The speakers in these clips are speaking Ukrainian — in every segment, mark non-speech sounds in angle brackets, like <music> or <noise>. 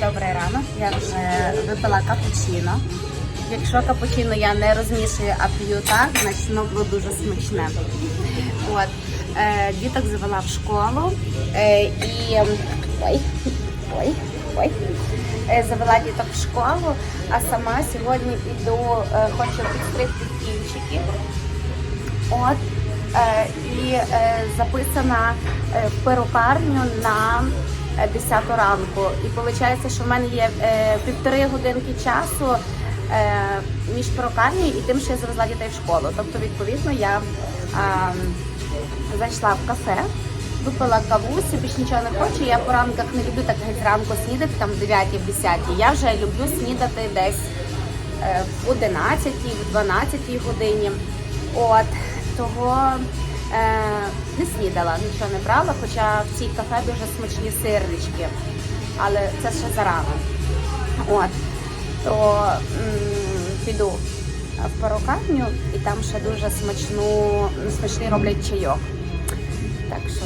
добрий ранок. Я вже випила капучино. Якщо капучино я не розмішую, а п'ю так, значить воно було дуже смачне. От. Е, діток завела в школу е, і ой, ой, ой. Е, завела діток в школу, а сама сьогодні піду, хочу підстригти кінчики. От і записана в перукарню на 10 ранку. І виходить, що в мене є е, півтори годинки часу е, між перукарнею і тим, що я завезла дітей в школу. Тобто, відповідно, я е, зайшла в кафе. Випила кавусі, більш нічого не хочу. Я по ранках не люблю так геть зранку снідати, там в 9-10. Я вже люблю снідати десь е, в 11, в 12 годині. От того е, не снідала, нічого не брала, хоча в цій кафе дуже смачні сирнички. Але це ще зарано. От то м, піду в перукарню і там ще дуже смачну, смачний роблять чайок. Так що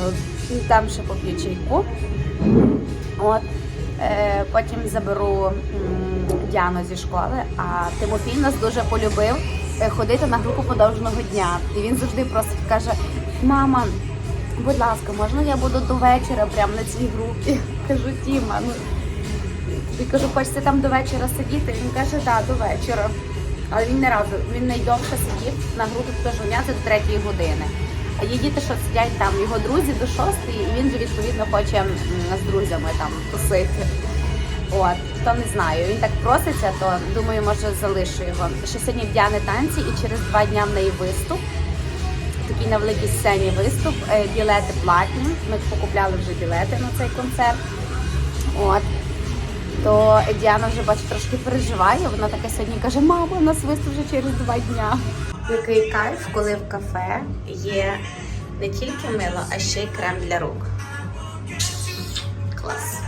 там ще поп'ю чайку. От. Е, потім заберу м, Діану зі школи, а Тимофій нас дуже полюбив е, ходити на групу подовжного дня. І він завжди просить, каже: мама, будь ласка, можна я буду до вечора прямо на цій групі? <laughs> Кажу, Тіма, ну і кажу, хочеться там до вечора сидіти. Він каже, так, до вечора. Але він не разу, він найдовше сидів на групі це до третьої години. А є діти, що сидять там, його друзі до шостої, і він відповідно хоче з друзями там тусити. От, то не знаю. Він так проситься, то думаю, може залишу його. Ще сьогодні в Діани танці і через два дня в неї виступ. Такий на великій сцені виступ. Е, Білети платні. Ми покупляли вже білети на цей концерт. От. То Діана вже бачу трошки переживає. Вона таке сьогодні каже: мама, у нас виступ вже через два дня. Який кайф, коли в кафе є не тільки мило, а ще й крем для рук. Клас.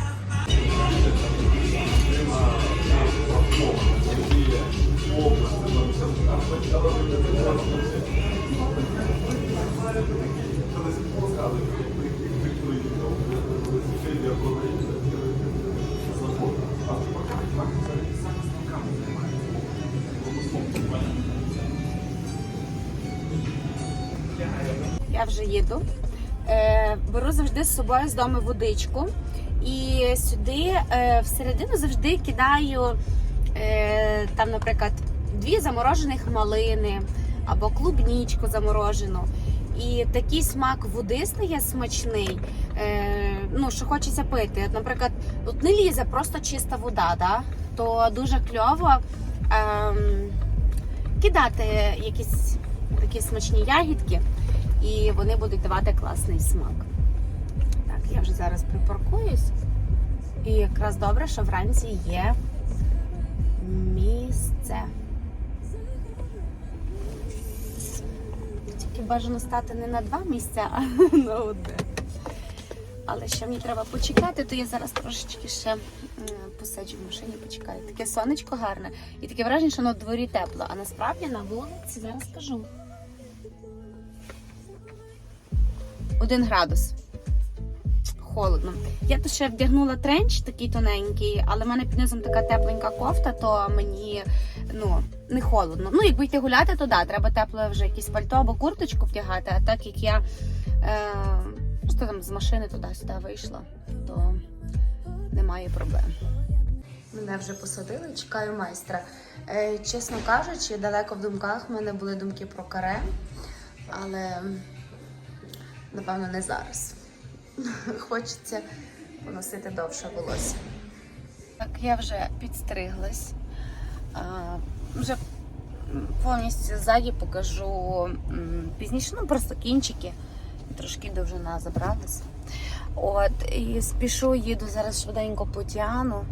Я вже їду. Е, беру завжди з собою з дому водичку. І сюди е, всередину завжди кидаю е, там, наприклад, дві заморожених малини або клубнічку заморожену. І такий смак води стає смачний, е, ну що хочеться пити. От, наприклад, тут не лізе просто чиста вода, да? то дуже кльово ем, кидати якісь такі смачні ягідки, і вони будуть давати класний смак. Так, я вже зараз припаркуюсь. І якраз добре, що вранці є місце. Тільки бажано стати не на два місця, а <laughs> на одне. Але ще мені треба почекати, то я зараз трошечки ще посиджу в машині, почекаю. Таке сонечко гарне. І таке враження, що на дворі тепло, а насправді на вулиці зараз скажу. Один градус. Холодно. Я тут ще вдягнула тренч такий тоненький, але в мене під низом така тепленька кофта, то мені ну, не холодно. Ну, якби йти гуляти, то да, треба тепле вже якесь пальто або курточку вдягати, а так як я е, просто там з машини туди-сюди вийшла, то немає проблем. Мене вже посадили, чекаю майстра. Е, чесно кажучи, далеко в думках в мене були думки про каре, але напевно не зараз. <laughs> Хочеться поносити довше волосся. Так, я вже підстриглась. Вже повністю ззаді покажу пізніше, ну просто кінчики. Трошки довжина забралась. От, і спішу, їду зараз швиденько по Тіану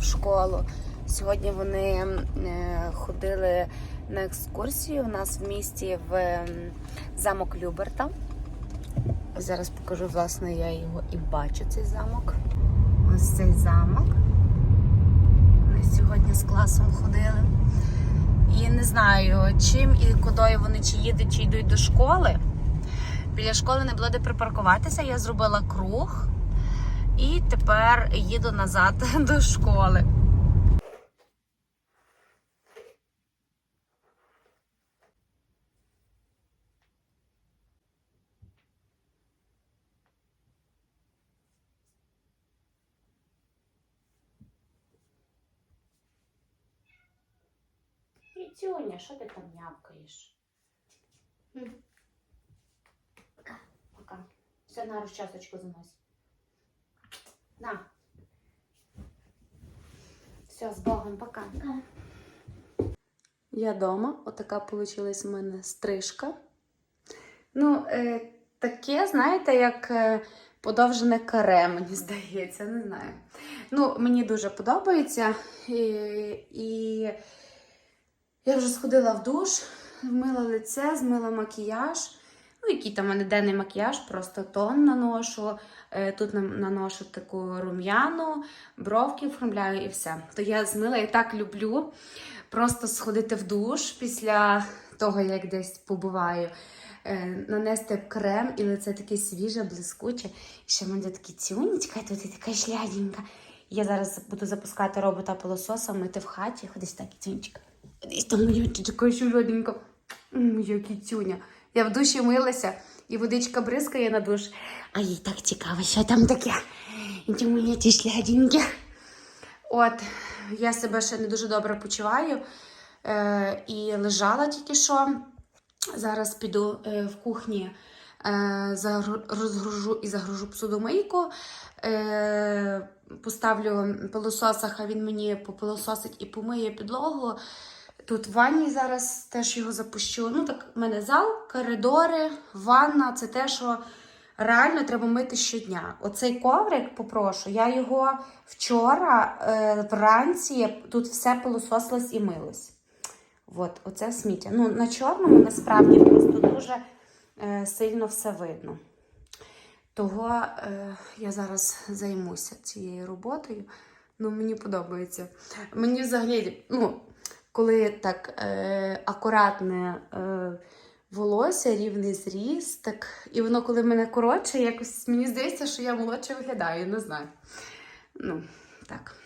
в школу. Сьогодні вони е, ходили на екскурсію у нас в місті в замок Люберта. Зараз покажу, власне, я його і бачу, цей замок. Ось цей замок. Ми сьогодні з класом ходили. І не знаю, чим і куди вони чи їдуть, чи йдуть до школи. Біля школи не було де припаркуватися. Я зробила круг І тепер їду назад <laughs> до школи. Тюня, що ти там нявкаєш? Пока, пока. Все, на розчасочку занось. На. Все, з Богом, пока. Я вдома. Отака вийшла в мене стрижка. Ну, е, таке, знаєте, як е, подовжене каре, мені здається, не знаю. Ну, мені дуже подобається. І, і я вже сходила в душ, вмила лице, змила макіяж. Ну, який там у мене денний макіяж, просто тон наношу. Е, Тут наношу таку рум'яну, бровки оформляю і все. То я змила і так люблю просто сходити в душ після того, як десь побуваю. е, Нанести крем, і лице таке свіже, блискуче. І ще в мене такі цюнечка, тут і така шляденька. Я зараз буду запускати робота пилососа, мити в хаті, ходись так, цюнечка. Десь там моя така шляденька. Моя кіцюня. Я в душі милася, і водичка бризкає на душ. А їй так цікаво, що там таке. І моя ті шляденькі. От, я себе ще не дуже добре почуваю. Е, і лежала тільки що. Зараз піду е, в кухні, е, розгружу і загружу посудомийку. Е, поставлю пилососах, а він мені попилососить і помиє підлогу. Тут в ванні зараз теж його запущу. Ну так, в мене зал, коридори, ванна це те, що реально треба мити щодня. Оцей коврик, попрошу, я його вчора е, вранці тут все пилососилось і милось. От, оце сміття. Ну, на чорному насправді просто дуже е, сильно все видно. Того е, я зараз займуся цією роботою. Ну, мені подобається. Мені взагалі, ну, коли так е, акуратне е, волосся, рівний зріст, так, і воно, коли в мене коротше, якось мені здається, що я молодше виглядаю, не знаю. Ну, так.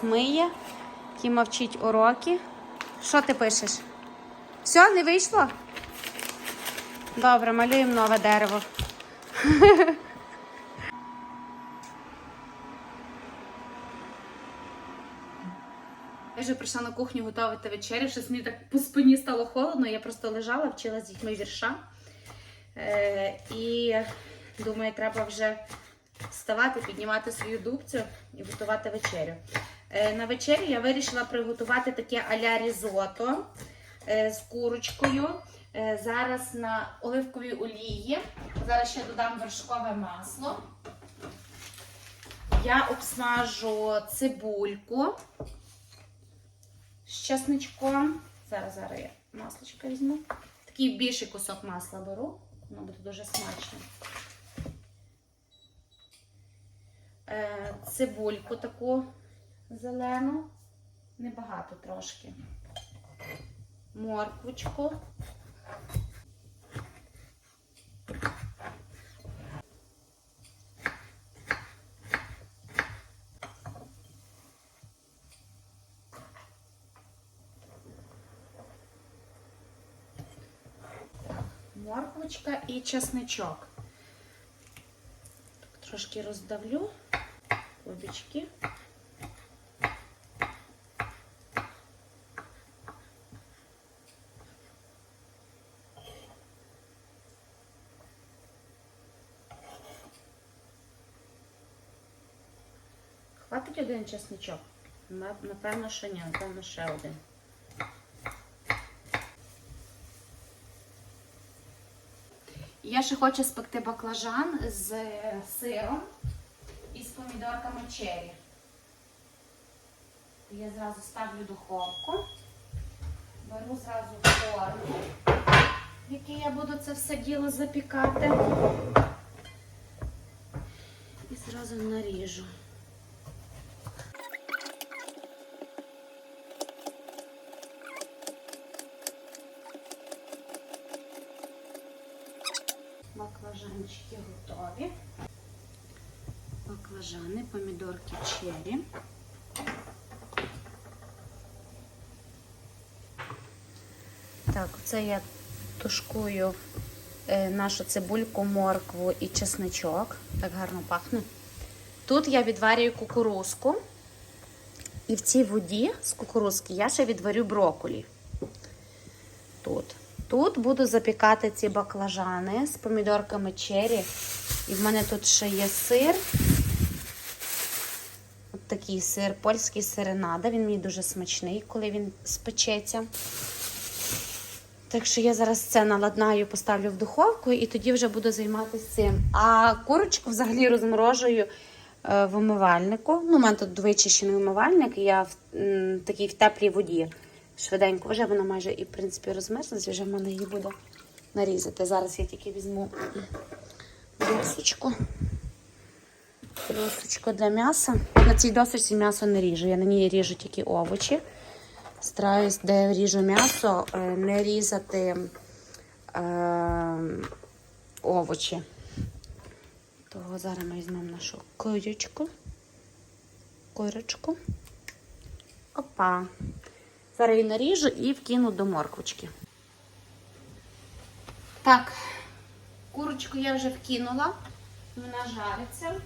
Смиє, Кіма вчить уроки. Що ти пишеш? Все, не вийшло? Добре, малюємо нове дерево. Я вже прийшла на кухню готувати вечерю. Щось мені так по спині стало холодно. Я просто лежала, вчила з дітьми вірша. Е, і думаю, треба вже вставати, піднімати свою дубцю і готувати вечерю. Е, на вечерю я вирішила приготувати таке аля різото е, з курочкою. Е, зараз на оливковій олії. Зараз ще додам вершкове масло. Я обсмажу цибульку з чесничком. Зараз зараз я маслочко візьму. Такий більший кусок масла беру. Воно буде дуже смачно. Цибульку таку зелену, небагато трошки. Морквочку. Морквочка і чесничок. Трошки роздавлю обічки. Хватить один чесничок? Напевно, що ні, напевно, ще один. Я ще хочу спекти баклажан з сиром і з помідорками черрі. Я зразу ставлю духовку, беру зразу форму, в якій я буду це все діло запікати. І зразу наріжу. Баклажани, помідорки черрі. Так, це я тушкую е, нашу цибульку, моркву і чесничок. Так гарно пахне. Тут я відварюю кукурузку. І в цій воді з кукурузки я ще відварю брокколі. Тут. Тут буду запікати ці баклажани з помідорками черрі. І в мене тут ще є сир. Такий сир, польський сиренада. Він мені дуже смачний, коли він спечеться. Так що я зараз це наладнаю, поставлю в духовку і тоді вже буду займатися цим. А курочку взагалі розморожую е, в умивальнику. Ну, у мене тут вичищений умивальник, і я в такій в теплій воді швиденько. Вже вона майже і в принципі розмерзлась, вже в мене її буде нарізати. Зараз я тільки візьму досочку. Досочку для м'яса. На цій досочці м'ясо не ріжу. Я на ній ріжу тільки овочі. Стараюсь, де ріжу м'ясо, е, не різати е, овочі. Того зараз ми візьмемо нашу курочку. Курочку. Опа. Зараз її наріжу і вкину до морквочки. Так, курочку я вже вкинула. Вона жариться.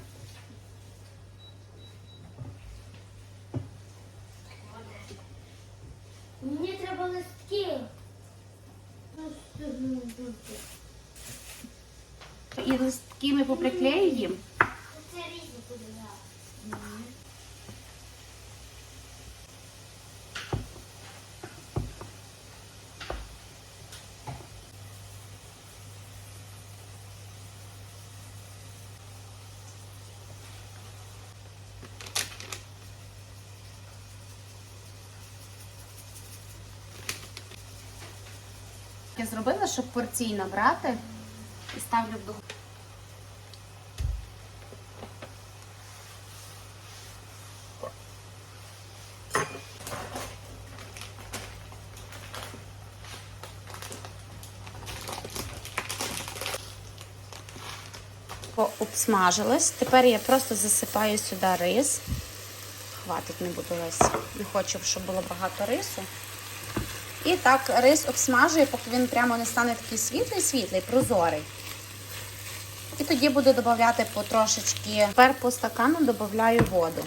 І листки ми поприклеюємо. Це різні буде. Я зробила, щоб порційно брати і ставлю в духовку. Обсмажилось. Тепер я просто засипаю сюди рис. хватить, не буду весь. Не хочу, щоб було багато рису. І так рис обсмажую, поки він прямо не стане такий світлий-світлий, прозорий. І тоді буду додавати потрошечки. Тепер по стакану додаю воду.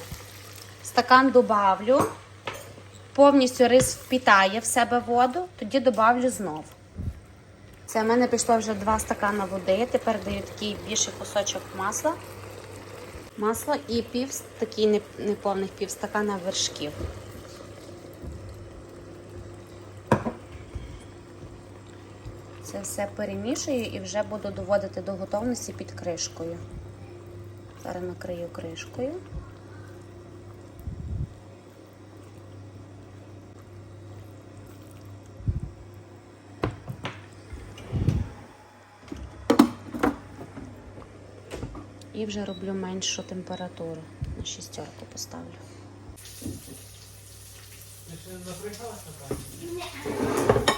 Стакан добавлю, повністю рис впітає в себе воду, тоді добавлю знов. Це в мене пішло вже два стакана води. Тепер даю такий більший кусочок масла. Масло і пів такий неповних пів стакана вершків. Це все перемішую і вже буду доводити до готовності під кришкою. Зараз накрию кришкою. І вже роблю меншу температуру. На шістерку поставлю. Ти ще не напрягалася там?